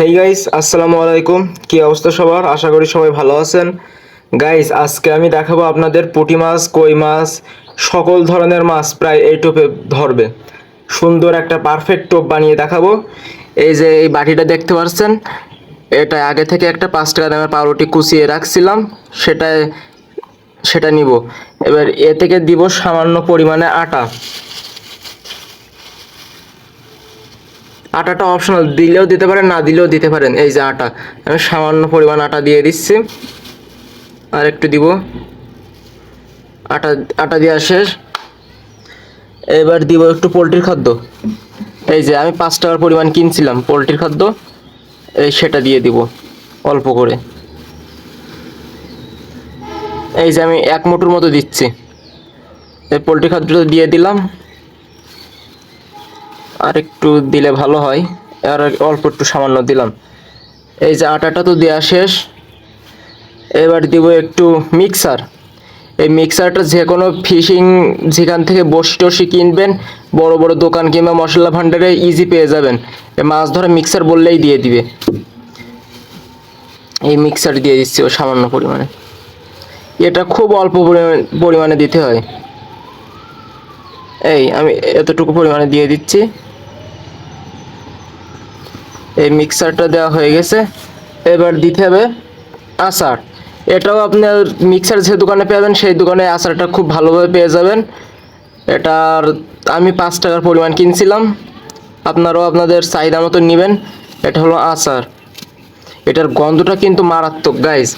Hey guys আসসালামু আলাইকুম। কি অবস্থা সবার? আশা করি সবাই ভালো আছেন। গাইস আজকে আমি দেখাবো আপনাদের পুঁটি মাছ, কই মাছ, সকল ধরনের মাছ প্রায় এই টোপে ধরবে। সুন্দর একটা পারফেক্ট টোপ বানিয়ে দেখাবো। এই যে এই বাটিটা দেখতে পাচ্ছেন, এটা আগে থেকে একটা পাঁচ টাকা দামের পাউরুটি কুচিয়ে রাখছিলাম সেটা সেটা নিব। এবার এ থেকে দিব সামান্য পরিমাণে আটা। আটাটা অপশনাল দিলেও দিতে পারেন, না দিলেও দিতে পারেন। এই যে আটা, আমি সামান্য পরিমাণ আটা দিয়ে দিচ্ছি। আর একটু দিব। আটা আটা দেওয়া শেষ। এবার দিব একটু পোলট্রির খাদ্য। এই যে আমি পাঁচ টাকার পরিমাণ কিনছিলাম পোলট্রির খাদ্য, এই সেটা দিয়ে দিব, অল্প করে। এই যে আমি এক মোটর মতো দিচ্ছি। এই পোলট্রি খাদ্যটা দিয়ে দিলাম। আর একটু দিলে ভালো হয়। আর অল্প একটু সামান্য দিলাম। এই যে আটাটা তো দেওয়া শেষ। এবার দিব একটু মিক্সার। এই মিক্সারটা যে কোনো ফিশিং যেখান থেকে বসি টসি কিনবেন, বড় বড় দোকান কিংবা মশলা ভাণ্ডারে ইজি পেয়ে যাবেন। মাছ ধরা মিক্সার বললেই দিয়ে দিবে। এই মিক্সার দিয়ে দিচ্ছি ও সামান্য পরিমাণে। এটা খুব অল্প পরিমাণে দিতে হয়। এই আমি এতটুকু পরিমাণে দিয়ে দিচ্ছি। এই মিক্সারটা দেওয়া হয়ে গেছে। এবার দিতে হবে আচার। এটাও আপনার মিক্সার যে দোকানে পাবেন সেই দোকানে আচারটা খুব ভালোভাবে পেয়ে যাবেন। এটার আমি পাঁচ টাকার পরিমাণ কিনছিলাম। আপনারাও আপনাদের চাহিদা মতো নেবেন। এটা হলো আচার। এটার গন্ধটা কিন্তু মারাত্মক গাইজ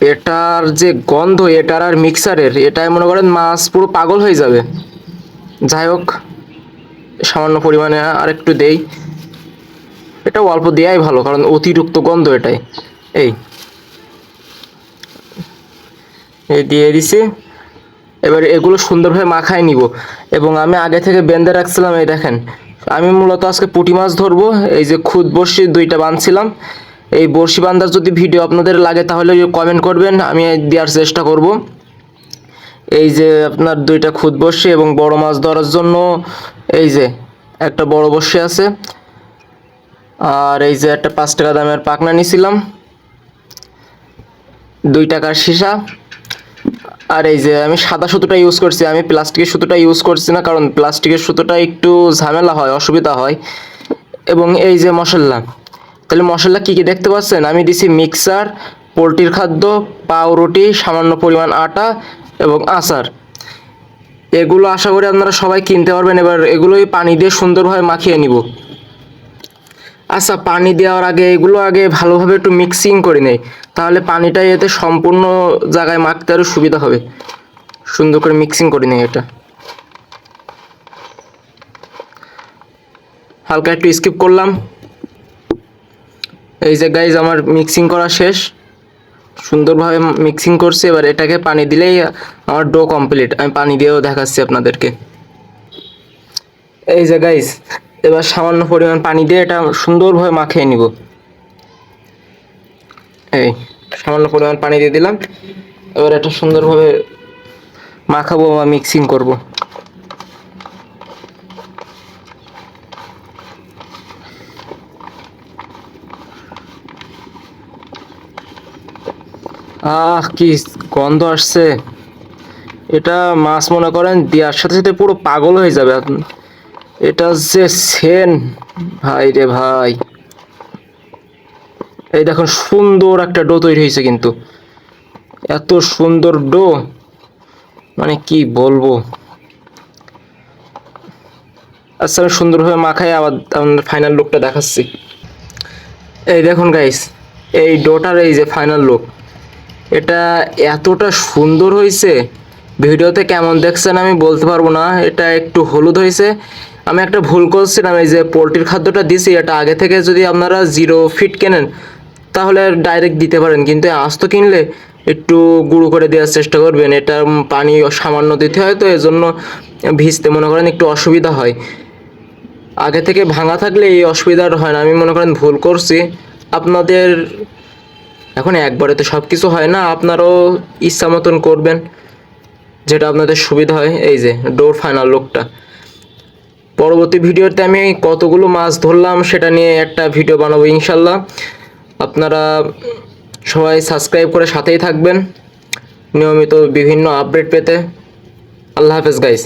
এটার যে গন্ধ, এটার আর মিক্সারের এটাই মনে করেন মাছ পুরো পাগল হয়ে যাবে। যাই হোক, সামান্য পরিমাণে আর একটু দেই। এটা অল্প দেয়াই ভালো, কারণ অতিরিক্ত গন্ধ এটাই। এই। দিয়ে দিছি। এবার এগুলো সুন্দরভাবে মাখায় নিব। এবং আমি আগে থেকে বেঁধে রাখছিলাম এই দেখেন। আমি মূলত আজকে পুঁটি মাছ ধরবো। এই যে খুদ বড়শি দুইটা বাঁধছিলাম। এই বড়শি বান্ধার যদি ভিডিও আপনাদের লাগে তাহলে কমেন্ট করবেন, আমি দেওয়ার চেষ্টা করব। এই যে আপনার দুইটা খুদ বড়শি এবং বড় মাছ ধরার জন্য এই যে একটা বড় বড়শি আছে। আর এই যে একটা পাঁচ টাকা দামের পাকনা নিছিলাম। দুই টাকার সীসা। আর এই যে আমি সাদা সুতোটা ইউজ করছি, আমি প্লাস্টিকের সুতোটা ইউজ করছি না, কারণ প্লাস্টিকের সুতোটা একটু ঝামেলা হয়, অসুবিধা হয়। এবং এই যে মশলা, তাহলে মশলা কী কী দেখতে পাচ্ছেন? আমি দিছি মিক্সার পোলট্রির খাদ্য, পাউরুটি, সামান্য পরিমাণ আটা এবং আচার। এগুলো আশা করি আপনারা সবাই কিনতে পারবেন, এবার এগুলোই পানি দিয়ে সুন্দরভাবে মাখিয়ে নিব। আচ্ছা পানি দেওয়ার আগে এগুলো আগে ভালোভাবে একটু মিক্সিং করে নেই। তাহলে পানিটা এতে সম্পূর্ণ জায়গায় মাখতে আরও সুবিধা হবে। সুন্দর করে মিক্সিং করে নেই এটা। হালকা একটু স্কিপ করলাম। এই যে গাইজ আমার মিক্সিং করা শেষ। সুন্দরভাবে মিক্সিং করছি। এবার এটাকে পানি দিলেই আমার ডো কমপ্লিট আমি পানি দিয়েও দেখাচ্ছি আপনাদেরকে। এই যে গাইজ এবার সামান্য পরিমাণ পানি দিয়ে এটা সুন্দরভাবে মাখিয়ে নিব। এই, সামান্য পরিমাণ পানি দিয়ে দিলাম। এবার এটা সুন্দরভাবে মাখাবো বা মিক্সিং করব। আহ, কি গন্ধ আসছে। এটা মাছ মনে করেন দেওয়ার সাথে সাথে পুরো পাগল হয়ে যাবে। আপনি এটা হচ্ছে সেন। ভাই রে ভাই। এই দেখুন, সুন্দর একটা ডো তৈরি হয়েছে কিন্তু। এত সুন্দর ডো। মানে কি বলব? আচ্ছা আমি সুন্দরভাবে মাখাই, আবার আপনার ফাইনাল লুকটা দেখাচ্ছি। এই দেখুন গাইস এই ডোটার এই যে ফাইনাল লুক এটা এতটা সুন্দর হয়েছে। ভিডিওতে কেমন দেখছেন আমি বলতে পারব না। এটা একটু হলুদ হয়েছে। আমি একটা ভুল করছিলাম, এই যে পোলট্রির খাদ্যটা দিছি, এটা আগে থেকে যদি আপনারা জিরো ফিট কেনেন, তাহলে ডাইরেক্ট দিতে পারেন। কিন্তু আস্ত কিনলে একটু গুঁড়ো করে দেওয়ার চেষ্টা করবেন, এটা পানি সামান্য দিতে হয়, তো এজন্য ভিজতে মনে করেন একটু অসুবিধা হয়। আগে থেকে ভাঙা থাকলে এই অসুবিধার হয় না, আমি মনে করেন ভুল করছি। আপনাদের, এখন একবারে তো সব কিছু হয় না, আপনারাও ইচ্ছা মতন করবেন, যেটা আপনাদের সুবিধা হয়, এই যে ডোর ফাইনাল লুকটা পরবর্তী ভিডিওতে আমি কতগুলো মাছ ধরলাম সেটা নিয়ে একটা ভিডিও বানাবো ইনশাল্লাহ। আপনারা সবাই সাবস্ক্রাইব করে সাথেই থাকবেন। নিয়মিত বিভিন্ন আপডেট পেতে। আল্লাহ হাফেজ গাইস